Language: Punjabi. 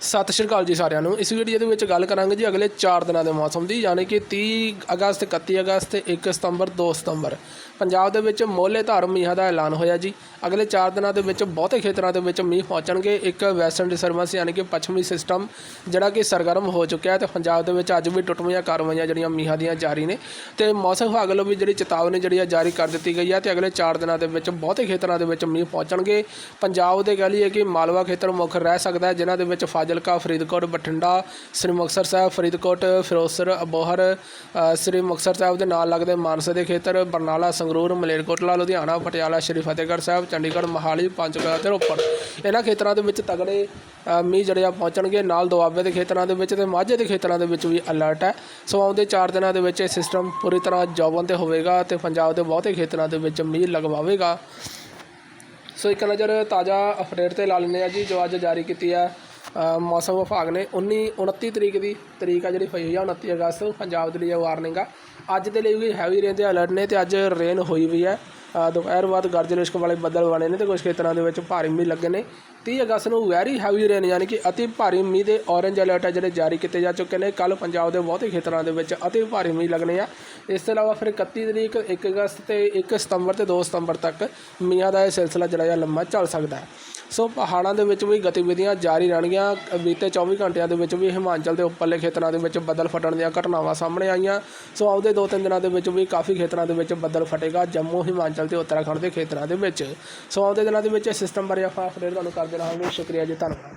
ਸਤਿ ਸ਼੍ਰੀ ਅਕਾਲ ਜੀ ਸਾਰਿਆਂ ਨੂੰ। ਇਸ ਵੀਡੀਓ ਦੇ ਵਿੱਚ ਗੱਲ ਕਰਾਂਗੇ ਜੀ ਅਗਲੇ 4 ਦਿਨਾਂ ਦੇ ਮੌਸਮ ਦੀ, ਯਾਨੀ ਕਿ 30 ਅਗਸਤ 31 ਅਗਸਤ ਤੇ 1 ਸਤੰਬਰ 2 ਸਤੰਬਰ। ਪੰਜਾਬ ਦੇ ਵਿੱਚ ਮੋਹਲੇ ਧਾਰ ਮੀਂਹਾਂ ਦਾ ਐਲਾਨ ਹੋਇਆ ਜੀ। ਅਗਲੇ 4 ਦਿਨਾਂ ਦੇ ਵਿੱਚ ਬਹੁਤੇ ਖੇਤਰਾਂ ਦੇ ਵਿੱਚ ਮੀਂਹ ਪਹੁੰਚਣਗੇ। ਇੱਕ ਵੈਸਟਰਨ ਡਿਸਟਰਬੈਂਸ, ਯਾਨੀ ਕਿ ਪੱਛਮੀ ਸਿਸਟਮ, ਜਿਹੜਾ ਕਿ ਸਰਗਰਮ ਹੋ ਚੁੱਕਿਆ ਹੈ ਤੇ ਪੰਜਾਬ ਦੇ ਵਿੱਚ ਅੱਜ ਵੀ ਟੁੱਟਵੀਆਂ ਕਾਰਵਾਈਆਂ ਜਿਹੜੀਆਂ ਮੀਂਹਾਂ ਦੀਆਂ ਜਾਰੀ ਨੇ। ਤੇ ਮੌਸਮ ਵਿਭਾਗ ਵੱਲੋਂ ਵੀ ਜਿਹੜੀ ਚੇਤਾਵਨੀ ਜਿਹੜੀ ਆ ਜਾਰੀ ਕਰ ਦਿੱਤੀ ਗਈ ਹੈ ਤੇ ਅਗਲੇ 4 ਦਿਨਾਂ ਦੇ ਵਿੱਚ ਬਹੁਤੇ ਖੇਤਰਾਂ ਦੇ ਵਿੱਚ ਮੀਂਹ ਪਹੁੰਚਣਗੇ। ਪੰਜਾਬ ਦੇ ਕਹਿ ਲਈਏ ਕਿ ਮਾਲਵਾ ਖੇਤਰ ਮੁੱਖ ਰਹਿ ਸਕਦਾ ਹੈ, ਜਿਨ੍ਹਾਂ ਦੇ ਵਿੱਚ ਫਾਜ ਫਾਜ਼ਿਲਕਾ, ਫਰੀਦਕੋਟ, ਬਠਿੰਡਾ, ਸ੍ਰੀ ਮੁਕਤਸਰ ਸਾਹਿਬ, ਫਰੀਦਕੋਟ ਫਿਰੋਜ਼ਸਰ ਅਬੋਹਰ ਸ੍ਰੀ ਮੁਕਤਸਰ ਸਾਹਿਬ ਦੇ ਨਾਲ ਲੱਗਦੇ ਮਾਨਸਾ ਦੇ ਖੇਤਰ, ਬਰਨਾਲਾ, ਸੰਗਰੂਰ, ਮਲੇਰਕੋਟਲਾ, ਲੁਧਿਆਣਾ, ਪਟਿਆਲਾ, ਸ੍ਰੀ ਫਤਿਹਗੜ੍ਹ ਸਾਹਿਬ, ਚੰਡੀਗੜ੍ਹ, ਮੋਹਾਲੀ, ਪੰਚਕੂਲਾ ਤੇ ਰੋਪੜ। ਇਹਨਾਂ ਖੇਤਰਾਂ ਦੇ ਵਿੱਚ ਤਗੜੇ ਮੀਂਹ ਜਿਹੜੇ ਆ ਪਹੁੰਚਣਗੇ। ਨਾਲ ਦੁਆਬੇ ਦੇ ਖੇਤਰਾਂ ਦੇ ਵਿੱਚ ਤੇ ਮਾਝੇ ਦੇ ਖੇਤਰਾਂ ਦੇ ਵਿੱਚ ਵੀ ਅਲਰਟ ਹੈ। ਸੋ ਆਉਂਦੇ 4 ਦਿਨਾਂ ਦੇ ਵਿੱਚ ਇਹ ਸਿਸਟਮ ਪੂਰੀ ਤਰ੍ਹਾਂ ਜੌਬਨ ਤੇ ਹੋਵੇਗਾ ਤੇ ਪੰਜਾਬ ਦੇ ਬਹੁਤੇ ਖੇਤਰਾਂ ਦੇ ਵਿੱਚ ਮੀਂਹ ਲਗਵਾਵੇਗਾ। ਸੋ ਇੱਕ ਨਜ਼ਰ ਤਾਜ਼ਾ ਅਪਡੇਟ ਤੇ ਲਾ ਲੈਂਦੇ ਆ ਜੀ, ਜੋ ਅੱਜ ਜਾਰੀ ਕੀਤੀ ਹੈ ਮੌਸਮ ਵਿਭਾਗ ਨੇ 19 29 ਤਰੀਕ ਦੀ ਤਰੀਕ ਆ ਜਿਹੜੀ ਹੋਈ ਆ 29 ਅਗਸਤ ਪੰਜਾਬ ਦੇ ਲਈ ਵਾਰਨਿੰਗ ਆ। ਅੱਜ ਦੇ ਲਈ ਵੀ ਹੈਵੀ ਰੇਨ ਦੇ ਅਲਰਟ ਨੇ ਤੇ ਅੱਜ ਰੇਨ ਹੋਈ ਵੀ ਹੈ। ਦੁਪਹਿਰ ਬਾਅਦ ਗਰਜ ਲਿਸ਼ਕ ਵਾਲੇ ਬੱਦਲ ਬਣੇ ਨੇ ਤੇ ਕੁਝ ਖੇਤਰਾਂ ਦੇ ਵਿੱਚ ਭਾਰੀ ਮੀਂਹ ਲੱਗੇ ਨੇ। 30 ਅਗਸਤ ਨੂੰ ਵੈਰੀ ਹੈਵੀ ਰੇਨ ਯਾਨੀ ਕਿ ਅਤੀ ਭਾਰੀ ਮੀਂਹ ਦੇ ਔਰੇਂਜ ਅਲਰਟ ਆ ਜਿਹੜੇ ਜਾਰੀ ਕੀਤੇ ਜਾ ਚੁੱਕੇ ਨੇ। ਕੱਲ ਪੰਜਾਬ ਦੇ ਬਹੁਤੇ ਖੇਤਰਾਂ ਦੇ ਵਿੱਚ ਅਤੀ ਭਾਰੀ ਮੀਂਹ ਲੱਗਣੇ ਆ। ਇਸ ਤੋਂ ਇਲਾਵਾ ਫਿਰ 31 ਤਰੀਕ 1 ਅਗਸਤ ਤੇ 1 ਸਤੰਬਰ ਤੇ 2 ਸਤੰਬਰ ਤੱਕ ਮੀਂਹਾਂ ਦਾ ਇਹ ਸਿਲਸਿਲਾ ਜਿਹੜਾ ਆ, ਲੰਮਾ ਚੱਲ ਸਕਦਾ ਹੈ। ਸੋ ਪਹਾੜਾਂ ਦੇ ਵਿੱਚ ਵੀ ਗਤੀਵਿਧੀਆਂ ਜਾਰੀ ਰਹਿਣਗੀਆਂ। ਬੀਤੇ 24 ਘੰਟਿਆਂ ਦੇ ਵਿੱਚ ਵੀ ਹਿਮਾਚਲ ਦੇ ਉੱਪਰਲੇ ਖੇਤਰਾਂ ਦੇ ਵਿੱਚ ਬੱਦਲ ਫਟਣ ਦੀਆਂ ਘਟਨਾਵਾਂ ਸਾਹਮਣੇ ਆਈਆਂ। ਸੋ ਆਉਂਦੇ 2-3 ਦਿਨਾਂ ਦੇ ਵਿੱਚ ਵੀ ਕਾਫੀ ਖੇਤਰਾਂ ਦੇ ਵਿੱਚ ਬੱਦਲ ਫਟੇਗਾ, ਜੰਮੂ, ਹਿਮਾਚਲ ਤੇ ਉੱਤਰਾਖੰਡ ਦੇ ਖੇਤਰਾਂ ਦੇ ਵਿੱਚ। ਸੋ ਆਉਂਦੇ ਦਿਨਾਂ ਦੇ ਵਿੱਚ ਸਿਸਟਮ ਬਾਰੇ ਆਪਾਂ ਅਪਡੇਟ ਤੁਹਾਨੂੰ ਕਰਦੇ ਰਹਾਂਗੇ। ਸ਼ੁਕਰੀਆ ਜੀ, ਧੰਨਵਾਦ।